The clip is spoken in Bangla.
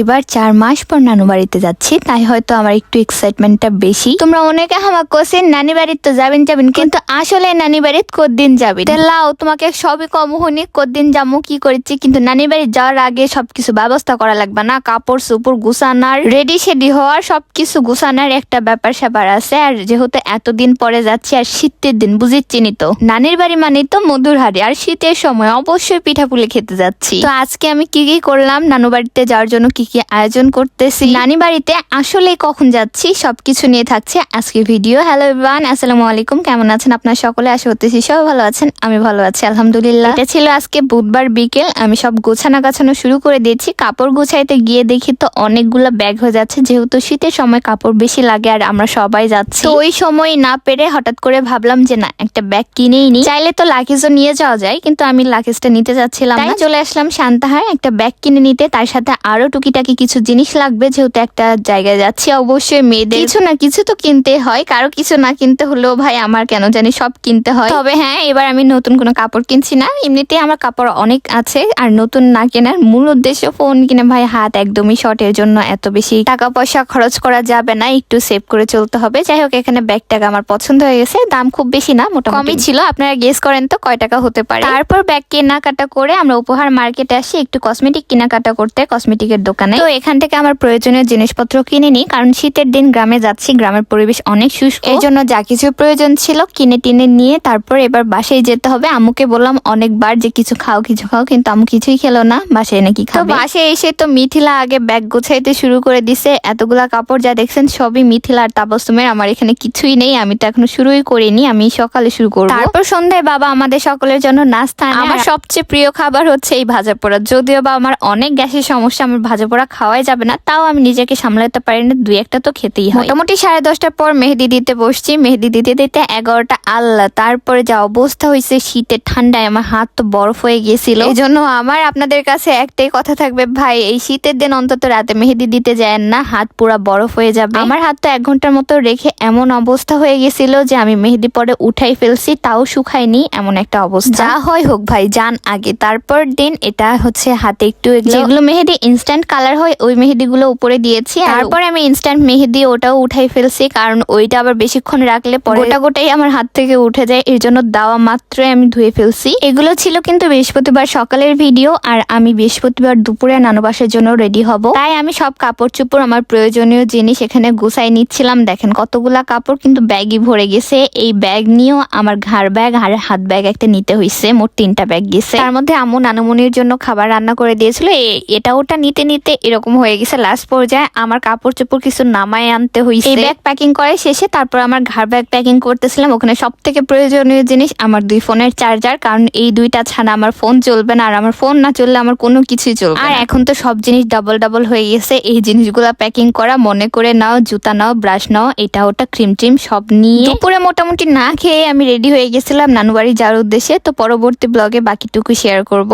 এবার চার মাস পর নানু বাড়িতে যাচ্ছি, তাই হয়তো আমার একটু এক্সাইটমেন্টটা বেশি। তোমরা অনেকে আমার কোসেন নানি বাড়িতে তো যাবেন যাবেন, কিন্তু আসলে নানি বাড়িতে কদিন যাবে লাও, তোমাকে সবই কম হনি কদিন যাব, কি করেছি, কিন্তু নানি বাড়ি যাওয়ার আগে সবকিছু ব্যবস্থা করা লাগবে না, কাপড় সুপুর গুছানার রেডি সেডি হওয়ার সবকিছু গুছানার একটা ব্যাপার স্যাপার আছে, আর যেহেতু এতদিন পরে যাচ্ছি, আর শীতের দিন বুঝিচ্ছিনি তো। নানির বাড়ি মানে তো মধুর হাড়ি, আর শীতের সময় অবশ্যই পিঠাপুলি খেতে যাচ্ছি। তো আজকে আমি কি কি করলাম, নানু বাড়িতে যাওয়ার জন্য কি কি আয়োজন করতেছি। নানি বাড়িতে আসলে কখন যাচ্ছি সবকিছু নিয়ে থাকছে আজকে ভিডিও। হ্যালো এভরিওয়ান আসসালামু আলাইকুম। কেমন আছেন আপনারা সকলে? আশা করতেছি সবাই ভালো আছেন আমি ভালো আছি আলহামদুলিল্লাহ। এটা ছিল আজকে বুধবার বিকেল আমি সব গোছানো গাছানো শুরু করে দিয়েছি। কাপড় গুছাইতে গিয়ে দেখি তো অনেকগুলো ব্যাগ হয়ে যাচ্ছে যেহেতু শীতের সময় কাপড় বেশি লাগে আর আমরা সবাই যাচ্ছি। তো ওই সময় না পেরে হঠাৎ করে ভাবলাম যে না একটা ব্যাগ কিনেই নি। চাইলে তো লাকিজও নিয়ে যাওয়া যায় কিন্তু আমি লাকিজটা নিতে যাচ্ছিলাম চলে আসলাম শান্তাহার একটা ব্যাগ কিনে নিতে তার সাথে আরও টুকিটাকি কিছু জিনিস লাগবে? যেহেতু একটা জায়গায় যাচ্ছি অবশ্যই মেয়েদের কিছু না কিছু তো কিনতে হয়। কারও কিছু না কিনতে হলেও ভাই আমার কেন জানি সব কিনতে হয়। তবে হ্যাঁ এবার আমি নতুন কোনো কাপড় কিনছি না। এমনিতে আমার কাপড় অনেক আছে। আর নতুন না কেনার মূল উদ্দেশ্য ফোন কিনে ভাই হাত একদমই শর্টের জন্য এত বেশি টাকা পয়সা খরচ করা যাবে না। একটু সেভ করে চলতে হবে। যাই হোক এখানে ব্যাগটাকে আমার পছন্দ হয়ে গেছে। দাম খুব বেশি না মোটামুটি। কমই ছিল। আপনারা গেস করেন তো কয় টাকা হতে পারে। তারপর ব্যাগ কেনাকাটা করে আমরা উপহার মার্কেটে আসি। একটু কসমেটিক কেনাকাটা করতে। কসমেটিকের দোকানে তো এখান থেকে আমার প্রয়োজনীয় জিনিসপত্র কিনে নিই কারণ শীতের দিন গ্রামে যাচ্ছি গ্রামের পরিবেশ অনেক শুষ্ক। এই জন্য যা কিছু প্রয়োজন ছিল কিনে টিনে নিয়ে তারপর এবার বাসায় যেতে হবে। আম্মুকে বললাম অনেকবার যে কিছু খাও কিছু খাও কিন্তু আম্মু কিছুই খেলো না। বাসায় নাকি খাবে তো বাসায় এসে তো মিথিলা আগে ব্যাগ গোছাইতে শুরু করে দিছে। এতগুলা কাপড় যা দেখছেন সবই মিথিলা আর তাপস্তমের আমার এখানে কিছুই নেই আমি তো এখনও শুরুই করিনি আমি সকালে শুরু করব। তারপর সন্ধ্যায় বাবা আমাদের সকলের জন্য নাস্তা। আমার সবচেয়ে প্রিয় খাবার হচ্ছে এই ভাজা পোড়া। যদিও বা আমার অনেক গ্যাসের সমস্যা আমার ভাজা পোড়া খাওয়াই যাবে না তাও আমি নিজেকে সামলাতে পারি না দুই একটা তো খেতেই হয়। মোটামুটি সাড়ে দশটার পর মেহেদি দিতে বসছি মেহেদি দিতে দিতে এগারোটা আল্লাহ তারপরে যা অবস্থা হয়েছে শীতে ঠান্ডায় আমার হাত তো বরফ হয়ে গেছিল এই জন্য আমার আপনাদের কাছে একটাই কথা থাকবে ভাই এই শীতের দিন অন্তত রাতে মেহেদি দিতে যায় না হাত পুরা বরফ হয়ে যাবে। আমার হাত তো এক ঘণ্টার মতো রেখে এমন অবস্থা হয়ে গেছিল যে আমি মেহেদি পরে উঠাই ফেলছি তাও শুকায়নি এমন একটা অবস্থা। যা হয় হোক ভাই যান আগে তারপর দিন এটা হচ্ছে হাতে একটু যেগুলো মেহেদি ইনস্ট্যান্ট কালার হয় ওই মেহেদিগুলো উপরে দিয়েছি। তারপর আমি ইনস্ট্যান্ট মেহেদি ওটাও উঠাই ফেলছি কারণ ওইটা আবার বেশিক্ষণ রাখলে পরে গোটা গোটাই আমার হাত থেকে উঠে যায় এর জন্য দেওয়া মাত্রই আমি ধুয়ে ফেলছি। এগুলো ছিল কিন্তু বৃহস্পতিবার সকালের ভিডিও আর আমি বৃহস্পতিবার দুপুরে নানু বাসার জন্য রেডি হব। তাই আমি সব কাপড় চোপড় আমার প্রয়োজনীয় জিনিস এখানে গুছাই নিচ্ছিলাম। দেখেন কতগুলা কাপড় কিন্তু ব্যাগই ভরে গেছে। এই ব্যাগ নিয়েও আমার ঘাড় ব্যাগ আর হাত ব্যাগ একটা নিতে হয়েছে মোট তিনটা ব্যাগ গেছে। তার মধ্যে আম্মু নানুমনির জন্য খাবার রান্না করে দিয়েছিল। এটা ওটা নিতে নিতে এরকম হয়ে গেছে। লাস্ট পর্যায়ে আমার কাপড় চোপড় কিছু নামায় আনতে হয়েছে এই ব্যাগ প্যাকিং করে শেষে তারপর আমার ঘাড় ব্যাগ প্যাকিং করতেছিলাম। ওখানে সব থেকে প্রয়োজনীয় জিনিস আমার দুই ফোনের চার্জার কারণ এই দুইটা ছাড়া আমার ফোন চলবে না। আর আমার ফোন না চললে আমার কোনো কিছুই চলবে আর এখন তো সব জিনিস ডাবল ডাবল হয়ে গেছে। এই জিনিসগুলো প্যাকিং করা মনে করে নাও জুতা নাও ব্রাশ নাও এটা ওটা ক্রিম ট্রিম সব নিয়ে দুপুরে মোটামুটি না খেয়ে আমি রেডি হয়ে গেছিলাম নানু বাড়ি যাওয়ার উদ্দেশ্যে। তো পরবর্তী ব্লগে বাকিটুকু শেয়ার করব।